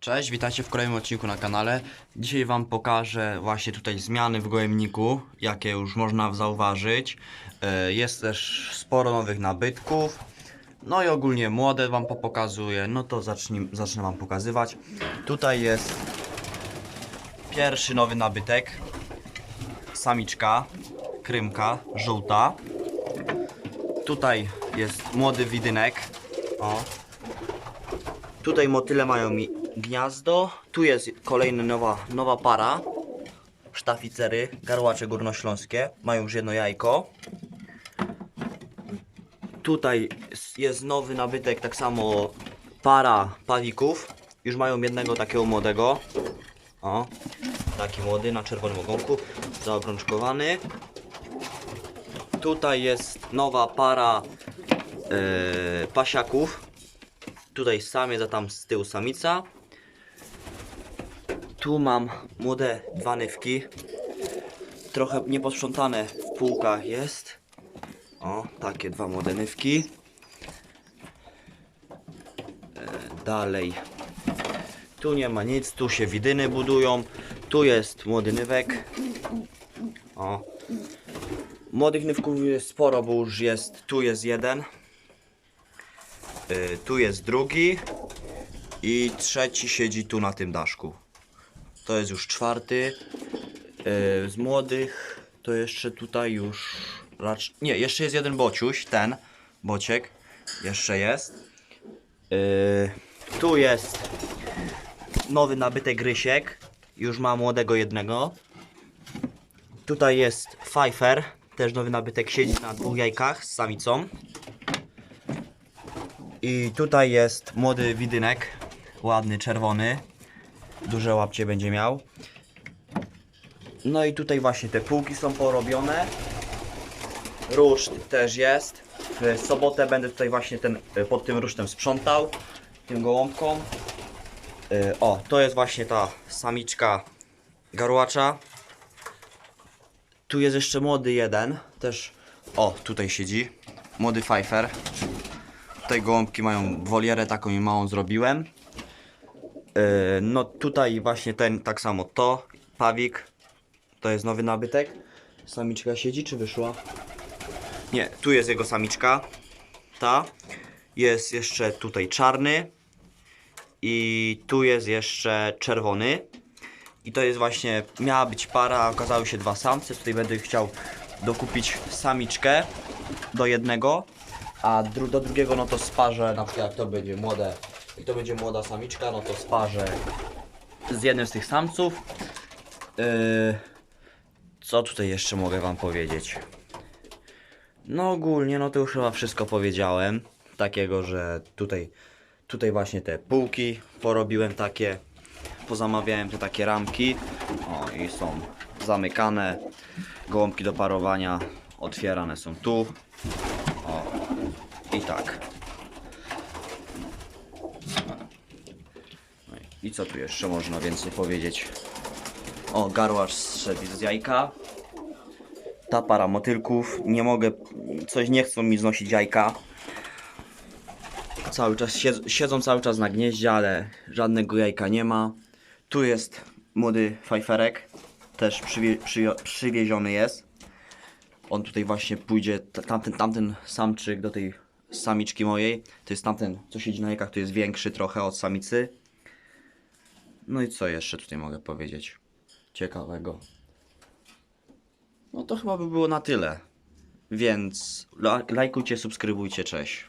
Cześć, witajcie w kolejnym odcinku na kanale. Dzisiaj Wam pokażę właśnie tutaj zmiany w gołębniku, jakie już można zauważyć. E, Jest też sporo nowych nabytków. No i ogólnie młode Wam pokazuję. No to zacznij, zacznę Wam pokazywać. Tutaj jest pierwszy nowy nabytek. Samiczka, krymka, żółta. Tutaj jest młody widynek. O, Tutaj motyle mają mi gniazdo. Tu jest kolejna nowa, nowa para. Sztaficery, garłacze górnośląskie. Mają już jedno jajko. Tutaj jest nowy nabytek, tak samo para pawików. Już mają jednego takiego młodego. O, taki młody na czerwonym ogonku, zaobrączkowany. Tutaj jest nowa para e, pasiaków. Tutaj samiec, a tam z tyłu samica. Tu mam młode dwa nywki. Trochę nieposprzątane w półkach jest. O, takie dwa młode nywki. E, dalej. Tu nie ma nic, tu się widyny budują. Tu jest młody nywek. O. Młodych nywków jest sporo, bo już jest, tu jest jeden. Y, tu jest drugi i trzeci siedzi tu na tym daszku. To jest już czwarty. Y, z młodych to jeszcze tutaj już raczej... Nie, jeszcze jest jeden bociuś, ten bociek. Jeszcze jest. Y, tu jest nowy nabytek grysiek. Już ma młodego jednego. Tutaj jest Pfeiffer. Też nowy nabytek siedzi na dwóch jajkach z samicą. I tutaj jest młody widynek, ładny, czerwony. Duże łapcie będzie miał. No i tutaj właśnie te półki są porobione. Ruszt też jest. W sobotę będę tutaj właśnie ten, pod tym rusztem sprzątał. Tym gołąbkom. Y, O, to jest właśnie ta samiczka garłacza. Tu jest jeszcze młody jeden. Też, o, tutaj siedzi. Młody Pfeiffer. Tutaj gołąbki mają wolierę taką i małą zrobiłem. Yy, no tutaj właśnie ten, tak samo to, pawik. To jest nowy nabytek. Samiczka siedzi czy wyszła? Nie, tu jest jego samiczka. Ta. Jest jeszcze tutaj czarny. I tu jest jeszcze czerwony. I to jest właśnie, miała być para, okazały się dwa samce. Tutaj będę chciał dokupić samiczkę do jednego, a dru do drugiego no to sparzę, na przykład jak to będzie młode, jak to będzie młoda samiczka, no to sparzę z jednym z tych samców. Yy, co tutaj jeszcze mogę wam powiedzieć? No ogólnie, no to już chyba wszystko powiedziałem. Takiego, że tutaj, tutaj właśnie te półki porobiłem takie. Pozamawiałem te takie ramki. O i są zamykane. Gołąbki do parowania otwierane są tu. O i tak. I- co tu jeszcze można więcej powiedzieć? O, garłacz zszedł z jajka. Ta para motylków. Nie mogę, coś nie chcą mi znosić jajka. Cały czas siedzą, cały czas na gnieździe, ale żadnego jajka nie ma. Tu jest młody fajferek. Też przywie, przywie, przywieziony jest. On tutaj właśnie pójdzie, tamten, tamten samczyk do tej samiczki mojej. To jest tamten, co siedzi na jajkach, to jest większy trochę od samicy. No i co jeszcze tutaj mogę powiedzieć ciekawego? No to chyba by było na tyle. Więc la- lajkujcie, subskrybujcie, cześć.